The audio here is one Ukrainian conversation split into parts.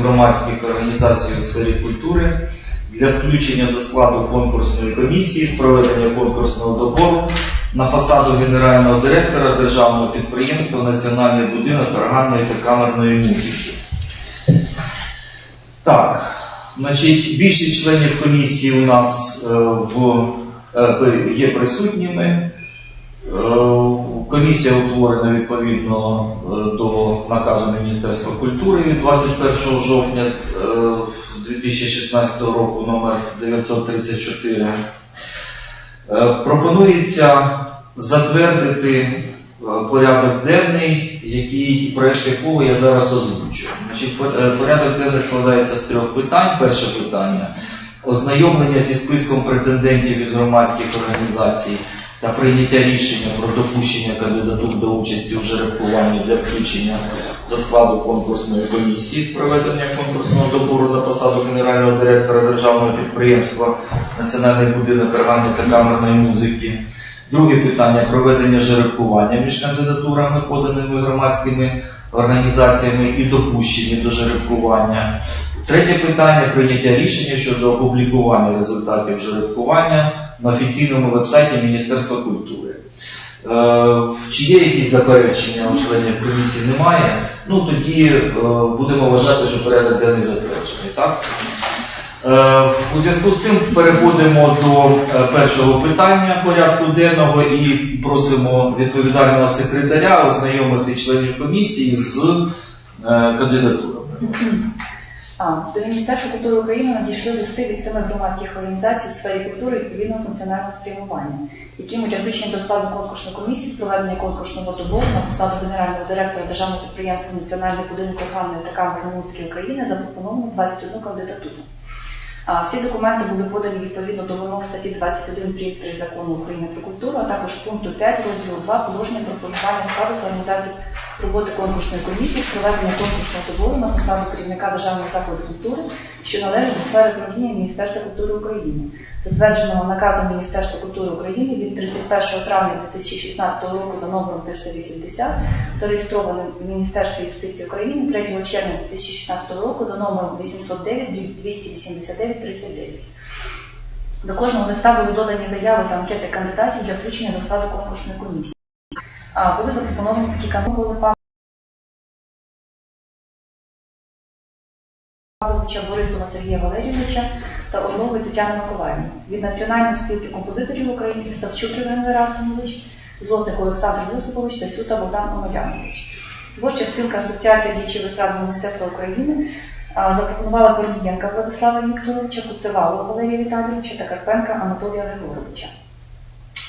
громадських організацій у сфері культури для включення до складу конкурсної комісії з проведення конкурсного добору на посаду генерального директора державного підприємства Національний будинок органної та камерної музики. Так, значить, більшість членів комісії у нас е, в, е, є присутніми. Е, Комісія утворена відповідно е, до наказу Міністерства культури від 21 жовтня е, 2016 року номер 934. Е, Пропонується затвердити е, порядок денний, який проект якого я зараз озвучу. Е, порядок денний складається з трьох питань. Перше питання ознайомлення зі списком претендентів від громадських організацій та прийняття рішення про допущення кандидатур до участі у жеребкуванні для включення до складу конкурсної комісії з проведення конкурсного добору на посаду генерального директора державного підприємства Національний будинок органів та камерної музики. Друге питання проведення жеребкування між кандидатурами, поданими громадськими організаціями і допущені до жеребкування. Третє питання прийняття рішення щодо опублікування результатів жеребкування на офіційному вебсайті Міністерства культури. Е, Чи є якісь заперечення у членів комісії? Немає. Ну тоді е, будемо вважати, що порядок денний затверджений. Так? Е, У зв'язку з цим переходимо до е, першого питання порядку денного і просимо відповідального секретаря ознайомити членів комісії з е, кандидатурами. А, до Міністерства культури України надійшли листи від семи громадських організацій у сфері культури відповідного функціонального спрямування, які включені до складу конкурсної комісії з проведення конкурсного добору на посаду генерального директора державного підприємства Національний будинок органної та камерної музики України запропоновано 21 кандидатуру. Всі документи були подані відповідно до вимог статті 21 прим. 3 закону України про культуру, а також пункту 5 розділу 2 положення про формування складу та організацію роботи конкурсної комісії з проведення конкурсного добору на посаду керівника державного закладу культури, що належить до сфери управління Міністерства культури України, затвердженого наказом Міністерства культури України від 31 травня 2016 року за номером 380, зареєстрованим в Міністерстві юстиції України 3 червня 2016 року за номером 809 289 39. До кожного листа були додані заяви та анкети кандидатів для включення до складу конкурсної комісії. А, були запропоновані такі кандидатури Павловича Борисова Сергія Валерійовича та Орлової Тетяни Миколаївни. Від Національної спілки композиторів України Савчук Євген Герасимович, Злотник Олександр Юсипович та Сюта Богдан Омелянович. Творча спілка Асоціація діячів естрадного мистецтва України запропонувала Корнієнка Владислава Вікторовича, Куцевалова Валерія Віталійовича та Карпенка Анатолія Григоровича.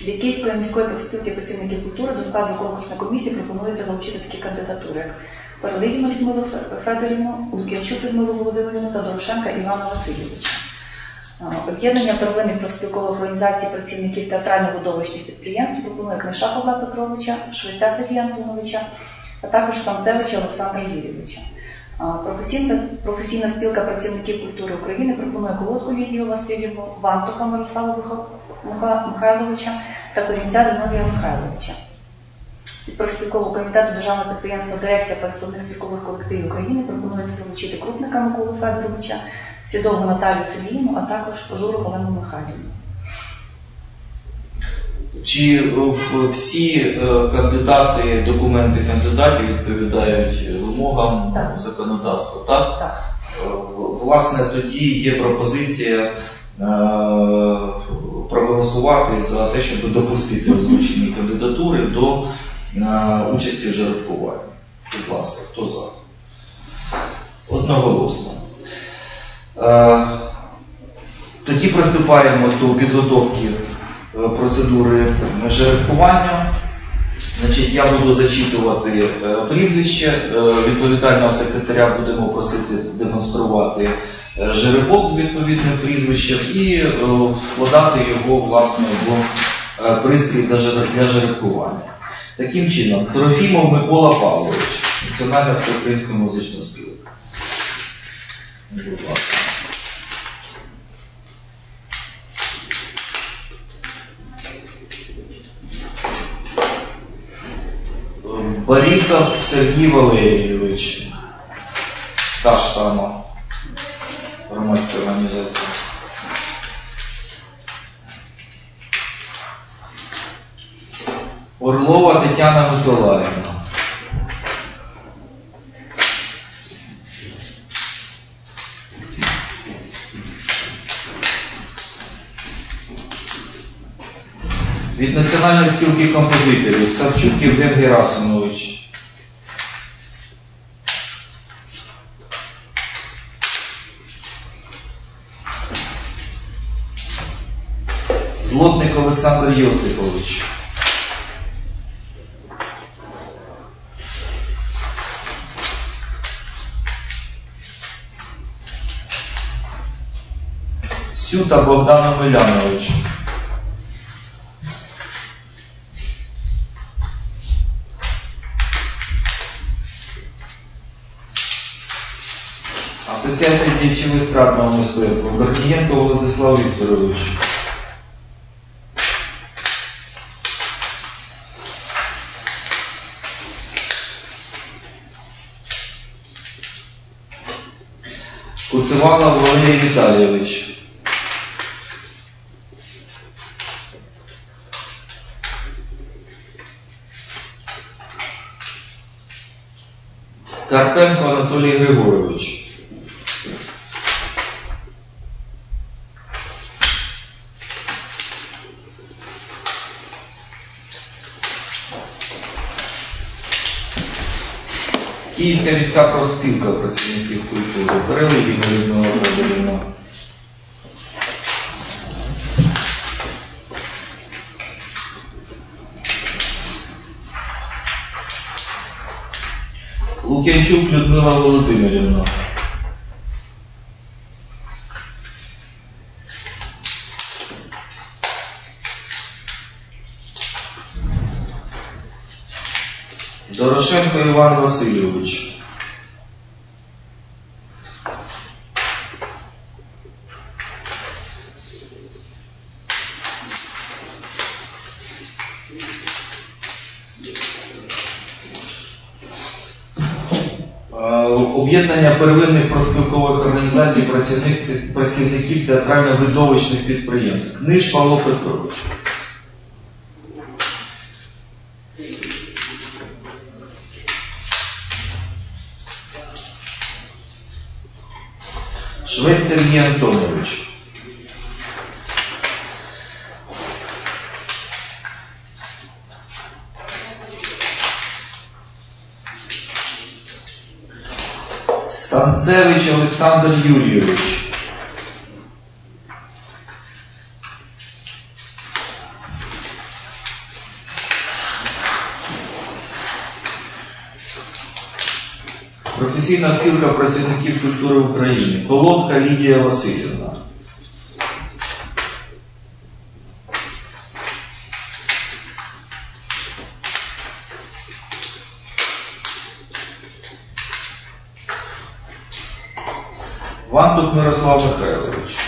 Від Київської міської профспілки працівників культури до складу конкурсної комісії пропонується залучити такі кандидатури, Перелигіну Людмилу Фе- Федорівну, Лук'янчук Людмилу Володимирівну та Дорошенка Івана Васильовича. Об'єднання первинних профспілкових організацій працівників театрально-будовищних підприємств пропонує Книша Павла Петровича, Швеця Сергія Антоновича, а також Самцевича Олександра Юрійовича. Професійна, професійна спілка працівників культури України пропонує Колодку Лідію Васильівну, Вантуха Мирослава Миха- Миха- Михайловича та Корінця Зиновія Михайловича. Від профспілкового комітету Державного підприємства Дирекція пересувних циркових колективів України пропонується залучити крупника Миколу Федоровича, Сідову Наталію Сергіївну, а також Журу Олену Михайлівну. Чи всі е, кандидати, документи кандидатів відповідають вимогам Так. законодавства? Так? Так. Е, Власне, тоді є пропозиція е, проголосувати за те, щоб допустити озвучені кандидатури до е, участі в жеребкуванні. Будь ласка, хто за? Одноголосно. Е, Тоді приступаємо до підготовки е, процедури жеребкування. Значить, я буду зачитувати е, прізвище. Відповідального секретаря будемо просити демонструвати жеребок з відповідним прізвищем і складати його власне в пристрій для жеребкування. Таким чином, Трофімов Микола Павлович, Національна всеукраїнська музична спілка. Борисов Сергій Валерійович. Та ж сама громадська організація. Тетяна Миколаївна. Від Національної спілки композиторів Савчук Євген Герасимович. Злотник Олександр Йосипович. Сюта Богдан Омелянович. Асоціація діячів естрадного мистецтва. Гордієнко Владислав Вікторович. Куцевалов Валерій Віталійович. Карпенко Анатолій Григорович. Київська міська профспілка працівників культури. Перелигіна Людмила Федорівна. Лук'янчук Людмила Володимирівна. Дорошенко Іван Васильович. Об'єднання первинних проспілкових організацій працівник- працівників театрально-видовищних підприємств. Книж Павло Петрович. Швець Сергій Антонович. Санцевич Олександр Юрійович. Професійна спілка працівників культури України. Колодка Лідія Васильівна. Вантух Мирослав Михайлович.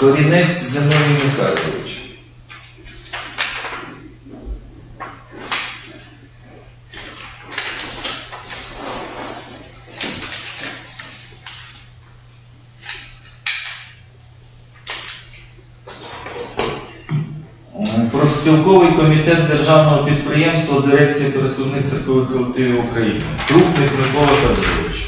Корінець Зиновій Михайлович. Профспілковий комітет державного підприємства Дирекції пересувних церкових колективів України. Крупник Микола Федорович.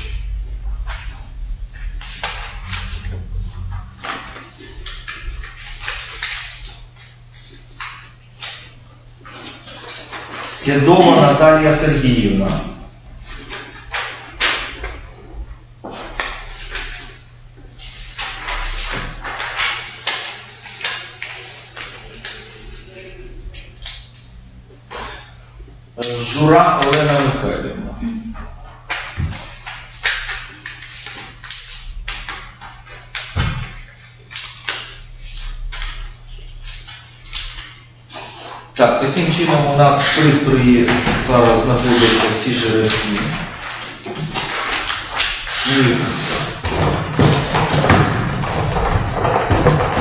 Сєдова Наталія Сергіївна. Так, таким чином у нас пристрої зараз знаходяться всі жеребці.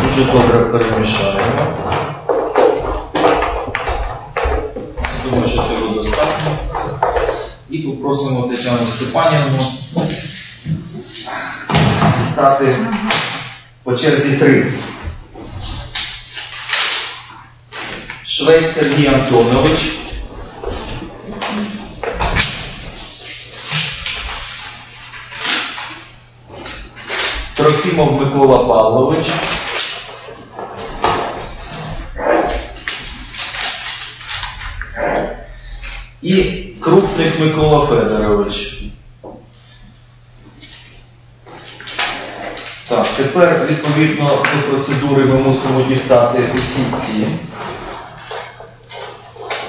Дуже добре перемішаємо. Думаю, що цього достатньо. І попросимо Тетяну Степанівну дістати по черзі три. Швець Сергій Антонович. Трофімов Микола Павлович. І Крупник Микола Федорович. Так, тепер відповідно до процедури ми мусимо дістати усі ці.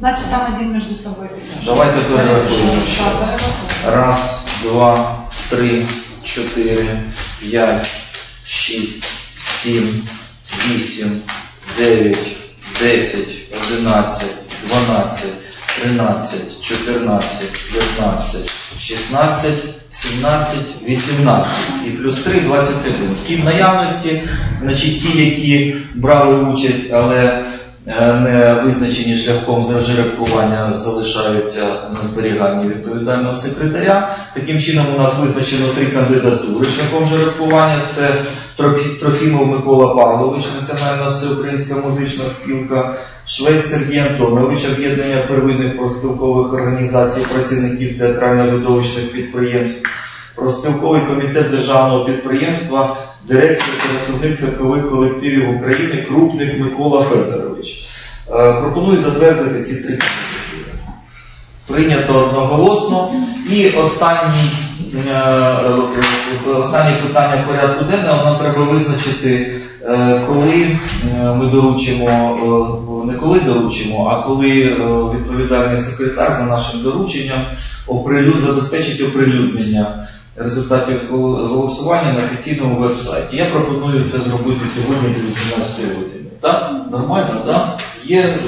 Значит, там один между собой. Давайте перерахуємо ще раз. два, три, чотири, п'ять, шість, сім, вісім, дев'ять, десять, одинадцять, дванадцять, тринадцять, чотирнадцять, п'ятнадцять, шістнадцять, сімнадцять, вісімнадцять. І плюс три, двадцять один. Всі в наявності, значить ті, які брали участь, але не визначені шляхом жеребкування залишаються на зберіганні відповідального секретаря. Таким чином у нас визначено три кандидатури шляхом жеребкування. Це Трофімов Микола Павлович, Національна всеукраїнська музична спілка, Швець Сергій Антонович, об'єднання первинних профспілкових організацій працівників театрально-видовищних підприємств, профспілковий комітет державного підприємства, дирекція та церкових колективів України Крупник Микола Федорович. Е, Пропоную затвердити ці три кандидатури. Прийнято одноголосно. І е, е, останнє питання порядку денного нам треба визначити, коли ми доручимо, не коли доручимо, а коли відповідальний секретар за нашим дорученням забезпечить оприлюднення результатів голосування на офіційному веб-сайті. Я пропоную це зробити сьогодні до 18 години. Так? Нормально, так? Є,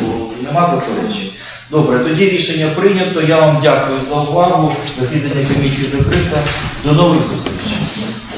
нема заперечень. Добре, тоді рішення прийнято. Я вам дякую за увагу. Засідання комісії закрите. До нових зустрічей.